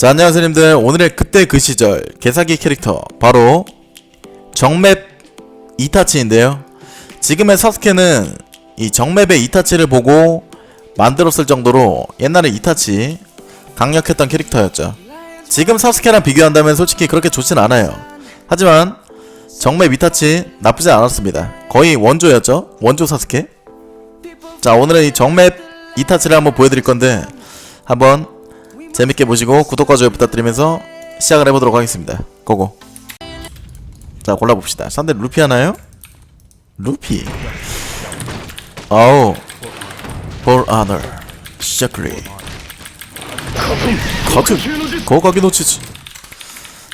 자 안녕하세요 님들. 오늘의 그때 그 시절. 개사기 캐릭터. 바로 정맵 이타치인데요. 지금의 사스케는 이 정맵의 이타치를 보고 만들었을 정도로 옛날에 이타치 강력했던 캐릭터였죠. 지금 사스케랑 비교한다면 솔직히 그렇게 좋진 않아요. 하지만 정맵 이타치 나쁘지 않았습니다. 거의 원조였죠? 원조 사스케? 자 오늘은 이 정맵 이타치를 한번 보여드릴 건데 한번 재밌게 보시고 구독과 좋아요 부탁드리면서 시작을 해보도록 하겠습니다. 고고. 자 골라봅시다. 상대 루피 하나요? 루피. 아우. 볼 아너. 시작리. 커튼. 고가기 놓치지.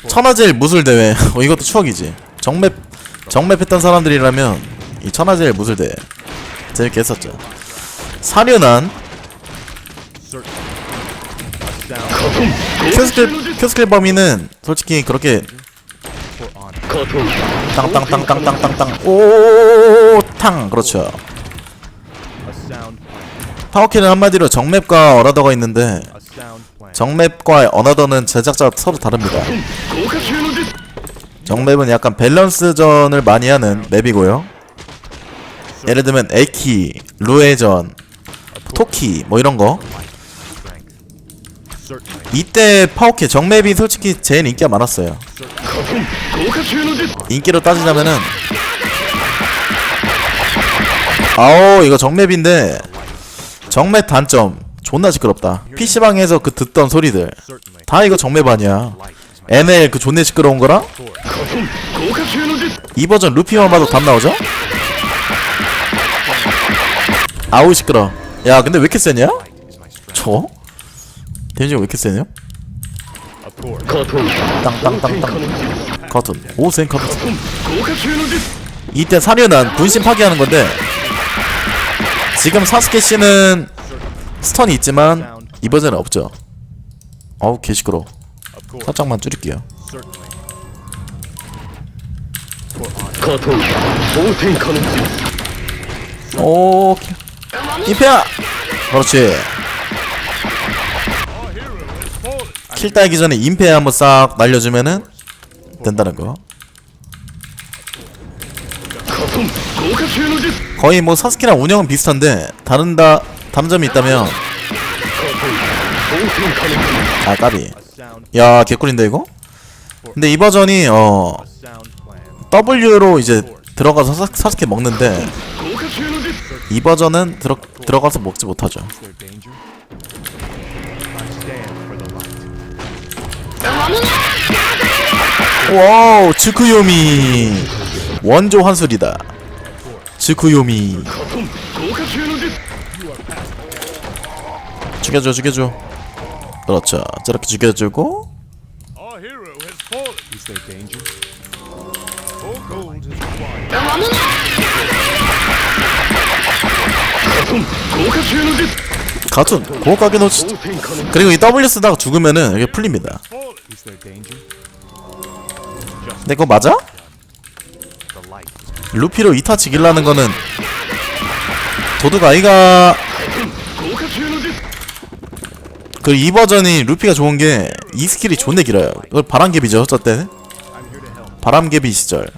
천하제일 무술 대회. 어 이것도 추억이지. 정맵 정맵 했던 사람들이라면 이 천하제일 무술 대회 재밌게 했었죠. 사륜한 큐스킬 큐스킬 범위는 솔직히 그렇게 땅땅땅땅땅땅땅 오탕 그렇죠. 파워키는 한마디로 정맵과 어나더가 있는데 정맵과 어나더는 제작자 서로 다릅니다. 정맵은 약간 밸런스전을 많이 하는 맵이고요. 예를 들면 에키, 루에전, 토키 뭐 이런 거. 이때 파워키 정맵이 솔직히 제일 인기가 많았어요. 인기로 따지자면은 아오 이거 정맵인데 정맵 단점 존나 시끄럽다. PC방에서 그 듣던 소리들 다 이거 정맵 아니야. ML 그 존내 시끄러운 거랑 이 버전 루피만 봐도 답 나오죠? 아우 시끄러. 야 근데 왜 이렇게 세냐? 저? 데미지가 왜 이렇게 세냐? 땅땅땅땅. 커튼 오센 커튼 이때 사륜한 분신 파괴하는 건데 지금 사스케 씨는 스턴이 있지만 이 버전은 없죠. 어우 개 시끄러 살짝만 줄일게요. 오 이페야 그렇지 킬 따기 전에 임페 한번 싹 날려주면은 된다는 거. 거의 뭐 사스키랑 운영은 비슷한데 다른 다 다른 점이 있다면 아 까비. 야 개꿀인데 이거? 근데 이 버전이 어 W로 이제 들어가서 사, 사스케 먹는데 이 버전은 들어 들어가서 먹지 못하죠. 와우 츠쿠요미. 원조 환술이다. 츠쿠요미. 죽여줘 죽여줘. 그렇죠. 저렇게 죽여주고. 가툰 고가게 놓치 그리고 이 W 쓰다가 죽으면은 이게 풀립니다 근데 그거 맞아? 루피로 이타 지길라는 거는 도둑 아이가 그 이 버전이 루피가 좋은 게 이 스킬이 존내 길어요 이걸 바람개비죠 저 때는. 바람개비 시절.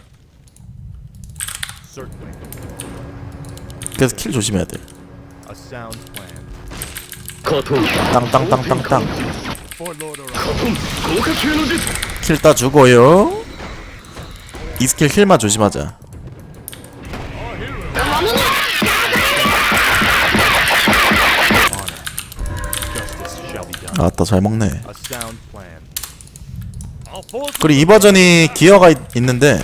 그래서 킬 조심해야 돼. 땅땅땅땅땅 Orion. 킬 따 주고요 이 스킬 힐만 조심하자. 아따 잘 먹네 그리고 이 버전이 기어가 있, 있는데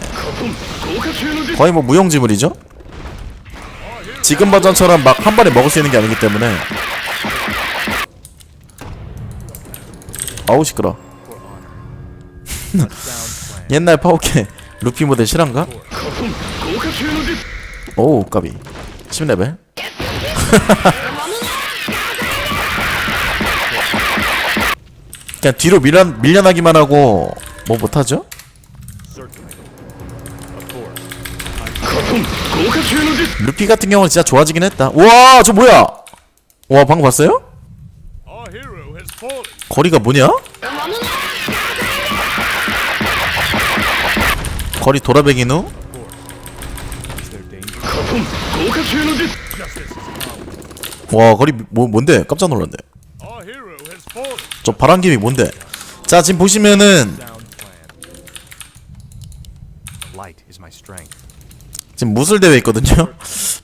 거의 뭐 무용지물이죠? 지금 버전처럼 막 한 번에 먹을 수 있는 게 아니기 때문에 아우 시끄러. 옛날 파워캐 루피 모델 실한가? 오 까비 10레벨 그냥 뒤로 밀려, 밀려나기만 하고 뭐 못하죠? 루피 같은 경우는 진짜 좋아지긴 했다 우와 저 뭐야 와 방금 봤어요? 거리가 뭐냐? 거리 돌아배긴 후? 와 거리 뭐 뭔데? 깜짝 놀랐네. 저 바람김이 뭔데? 자 지금 보시면은. 지금 무술 대회 있거든요.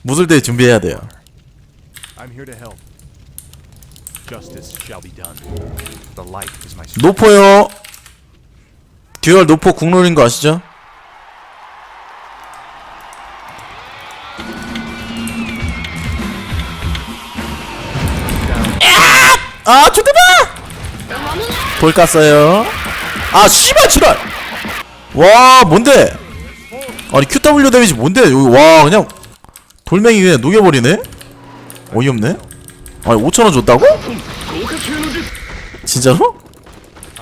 무술 대회 준비해야 돼요. Justice shall be done. The light is my. 노포요. 듀얼 노포 국룰인 거 아시죠? 아, 좋대봐! 돌 깠어요. 아, 씨발, 지랄! 와, 뭔데? 아니, QW 데미지 뭔데? 와, 그냥, 돌멩이 그냥 녹여버리네? 어이없네? 아니, 5천원 줬다고? 진짜로?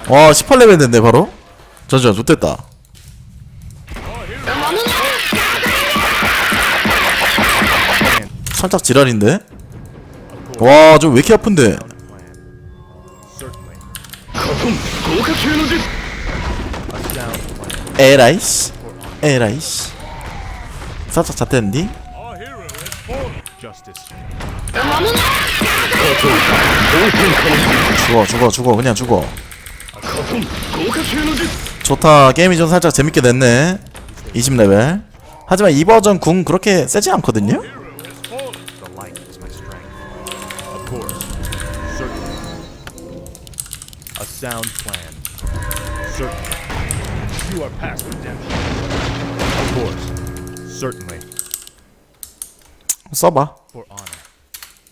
와 18레벨 됐네 바로 잠시만 좋됐다 살짝 지랄인데? 와 좀 왜 이렇게 아픈데. 에라이씨 에라이씨 살짝 잣대는 죽어 죽어 죽어 그냥 죽어 좋다 게임이 좀 살짝 재밌게 됐네 20레벨 하지만 이 버전 궁 그렇게 세지 않거든요? 써봐.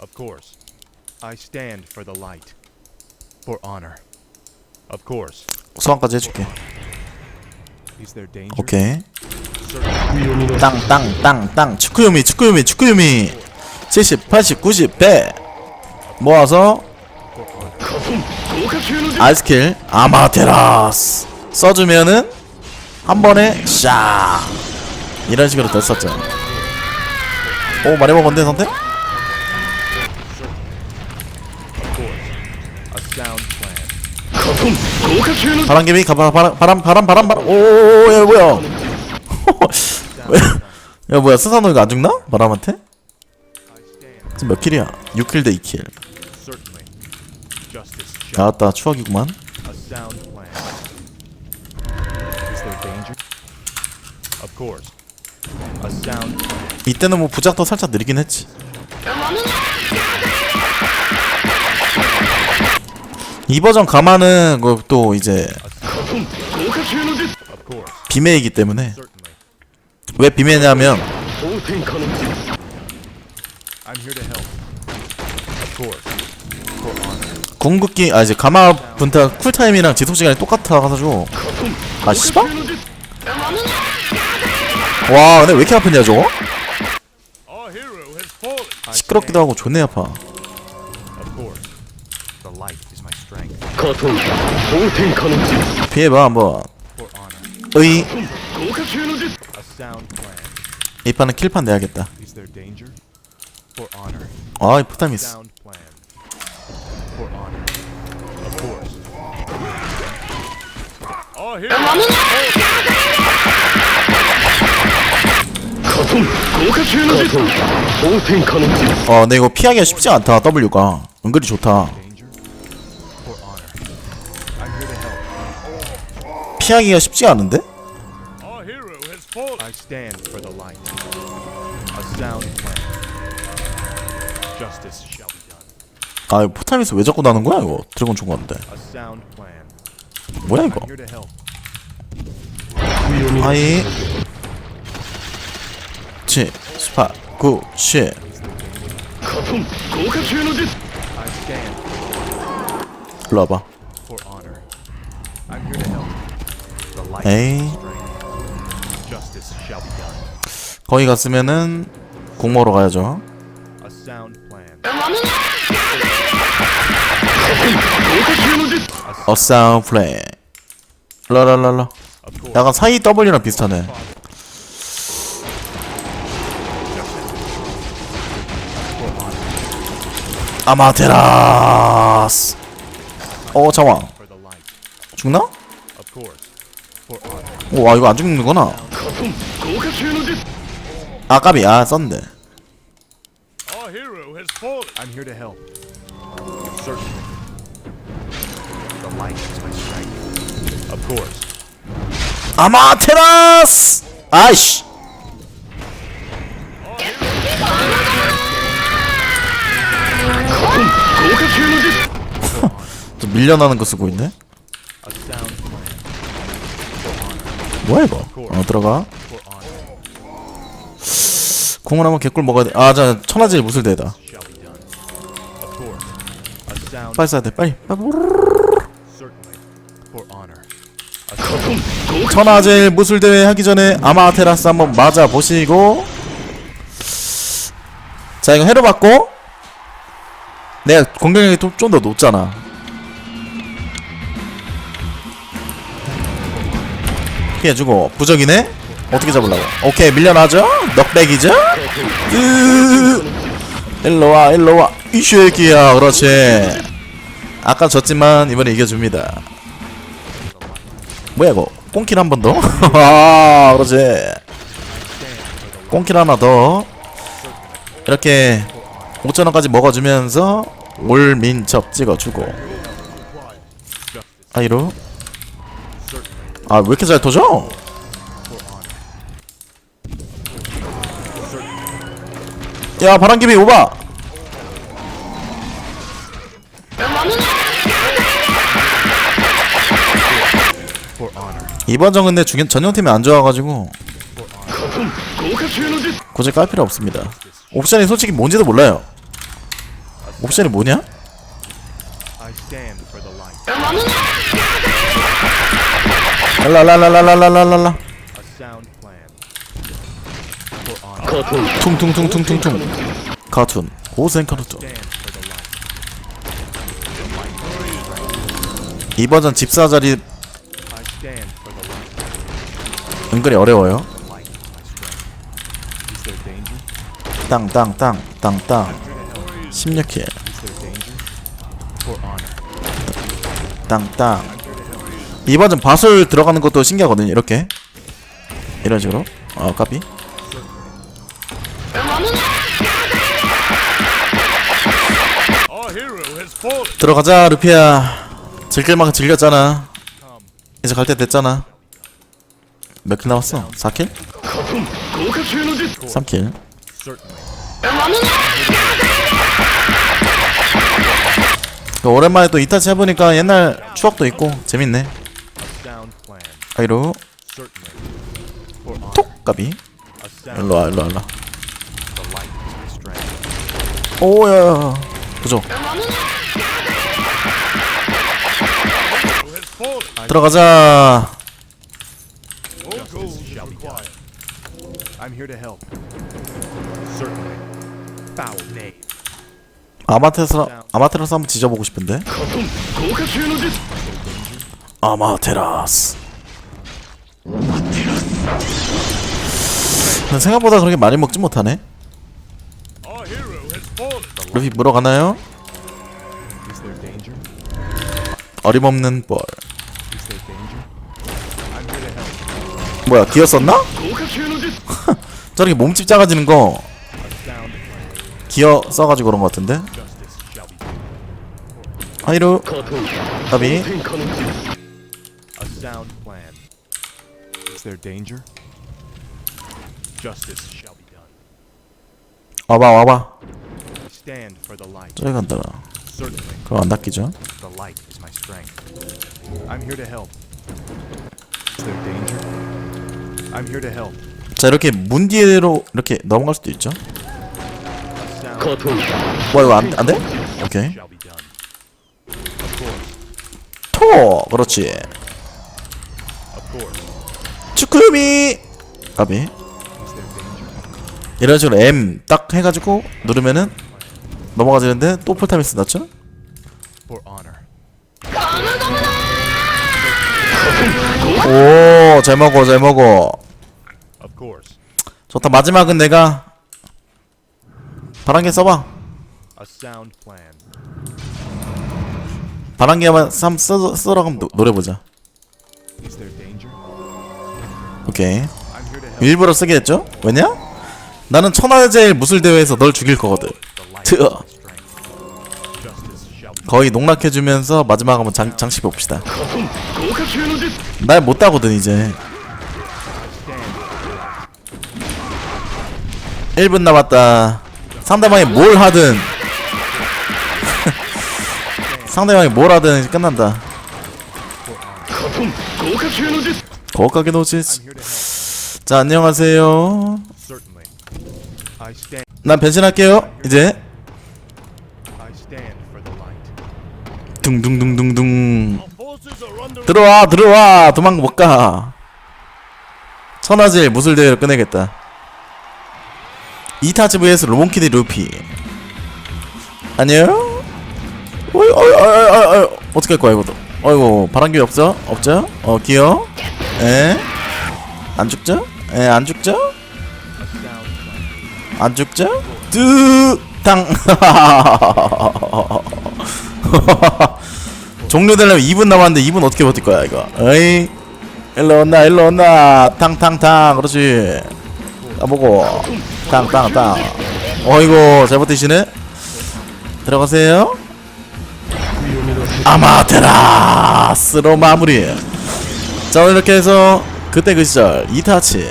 Of course. I stand for the light. For honor. Of course. 소환까지 해줄게 Is there danger? 오케이. 땅 땅 땅 땅 축구요미 축구요미 축구요미 70 80 90 100 모아서 아이스킬 아마테라스 써주면은 한 번에 샤 이런 식으로 됐었죠 오 많이 먹었네 선택? Sound plan. 바람개비 가바 바람 바람 바람 바람 바람 오야 뭐야 왜? 야 뭐야 스사노이가 안 죽나? 바람한테? I stand. 지금 몇 킬이야? 6킬 대 2킬 Certainly. Justice shall. 나왔다 추억이구만 A sound plan. Is there danger? Of course. A sound plan. 이때는 뭐 부작도 살짝 느리긴 했지 이 버전 가마는 그또 이제. 비매이기 때문에. 왜 honor. 궁극기 아 이제 가마 분타 쿨타임이랑 지속 시간이 똑같아 가지고 아 씨발? 와 근데 왜 이렇게 아프냐 저거? 시끄럽기도 하고 존내 아파. 피해봐 한번 plan. 이 판은 킬판 내야겠다. 아이 포타미스. Our hero. 어 근데 이거 피하기가 쉽지 않다 W가 은근히 좋다 피하기가 쉽지 않은데? Our hero has fallen. I stand for the light. A sound plan. Justice shall be done. 아 이거 포타미스 왜 자꾸 나는 거야 이거 드래곤 총 건데 A sound plan. 뭐야 이거 I'm here to help. 아이 7 18 9 10 I stand 일로 와봐 for honor. I'm here to help. The light 에이. 거기 갔으면은 공 먹으러 가야죠. 어싸움 플레이 라라라라. 약간 사이 W랑 비슷하네. 아마테라스 어 light. 죽나? 오와 이거 안 죽는구나 아 까비 아 썼네 Our hero has fallen. I'm here to help. Certainly. The light is my strength. Of course. 아마테라스 아이씨 또 밀려나는 거 쓰고 있네 A sound plan. 뭐야 이거 어 들어가. 공을 한번 개꿀 먹어야 천하질 무술대다 done. Of course. A sound. 빨리 쏴야 돼 빨리. For honor. 천하질 무술대회 하기 전에 아마테라스 한번 맞아 보시고 자 이거 해로 받고 내가 공격력이 좀더 높잖아 피해주고 부적이네? 어떻게 잡으려고? 오케이 밀려나죠? 넉백이죠? 으. 일로와 일로와. 이 새끼야 그렇지. 아까 졌지만 이번에 이겨줍니다. 뭐야 이거? 꽁킬 한 번 더? 아 그렇지. 꽁킬 하나 더. 이렇게 5천원까지 먹어주면서 올민첩 찍어주고. 아이로 아 왜 이렇게 잘 터져? 야 바람개비 오바. 이번 전 근데 중현 전용팀이 안 좋아가지고 굳이 깔 필요 없습니다 옵션이 솔직히 뭔지도 몰라요 옵션이 뭐냐? 랄랄랄랄랄랄랄라. 퉁퉁퉁퉁퉁퉁. 카툰. 고생 카툰 이번 전 집사 자리. 은근히 어려워요. 땅땅땅땅땅. 16킬. 땅땅. 이번 전 바술 들어가는 것도 신기하거든요 이렇게 이런 식으로 어 까비. 들어가자 루피야 즐길 만큼 즐겼잖아 이제 갈 때 됐잖아 몇 킬 남았어? 4킬? 3킬 Certainly. 그 오랜만에 또 이타치 해보니까 옛날 추억도 있고 재밌네 사이로. 톡! 까비. 일로와 일로와 일로와. 오야 보죠. 들어가자. 아마테라 아마테라스 한번 지져보고 싶은데? 아마테라스. 근데 생각보다 그렇게 많이 먹지 못하네. 루피 물어가나요? 어림없는 help. 뭐야 기어 썼나? 저렇게 몸집 작아지는 거. 기어 써가지고 그런 거 같은데. 하이루 까비 There danger? Justice shall be done. 와봐 와봐 stand for the light. 저기 간다 Certainly. 그럼 안 닦이죠 The light is my strength. I'm here to help. Is there danger? I'm here to help. 자 이렇게 문 뒤로 이렇게 넘어갈 수도 있죠 A sound 뭐 이거 안, 안 돼? 오케이 shall be done. Of course. 토 그렇지. 축구유미 까비? 이런 식으로 M 딱 해가지고 누르면은 넘어가지는데 또 풀타임스 났죠? 오잘 먹어 잘 먹어. 좋다 마지막은 내가 바람개 써봐. 바람개만 한번 써, 써라 그럼 노, 노래 보자 Is there danger? 오케이. 일부러 쓰게 했죠? 왜냐? 나는 천하제일 무술 대회에서 널 죽일 거거든 트어. 거의 농락해주면서 마지막 한번 장, 장식 봅시다 날 못 따거든 이제 Stand. 1분 남았다 상대방이 뭘 하든 상대방이 뭘 하든 끝난다 here to help. 자 안녕하세요. 난 변신할게요 이제. 둥둥둥둥둥. 들어와 들어와 도망 못가 천하질 무술대회를 끝내겠다 이타치 vs 로몬키디 루피 안녕 어이 어이 어이 어이 어이 어떻게 할 거야 이거도 어이구 바람기 없어? 없죠? 어 기어 에? 안 죽죠? 에 안 죽죠? 안 죽죠? 뚜탕. 종료되려면 2분 남았는데 2분 어떻게 버틸 거야 이거? 어이? 일로 온나 일로 온나. 탕탕탕. 그렇지. 까보고. 탕탕탕. 어이구 잘 버티시네. 들어가세요. 아마테라스로 마무리 자 이렇게 해서 그때 그 시절 이타치.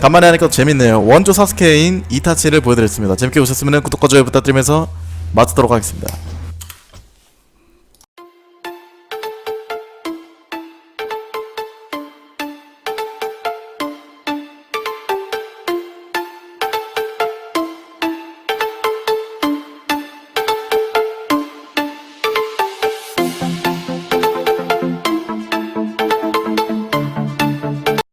간만에 하니까 재밌네요. 원조 사스케인 이타치를 보여드렸습니다. 재밌게 보셨으면 구독과 좋아요 부탁드리면서 마치도록 하겠습니다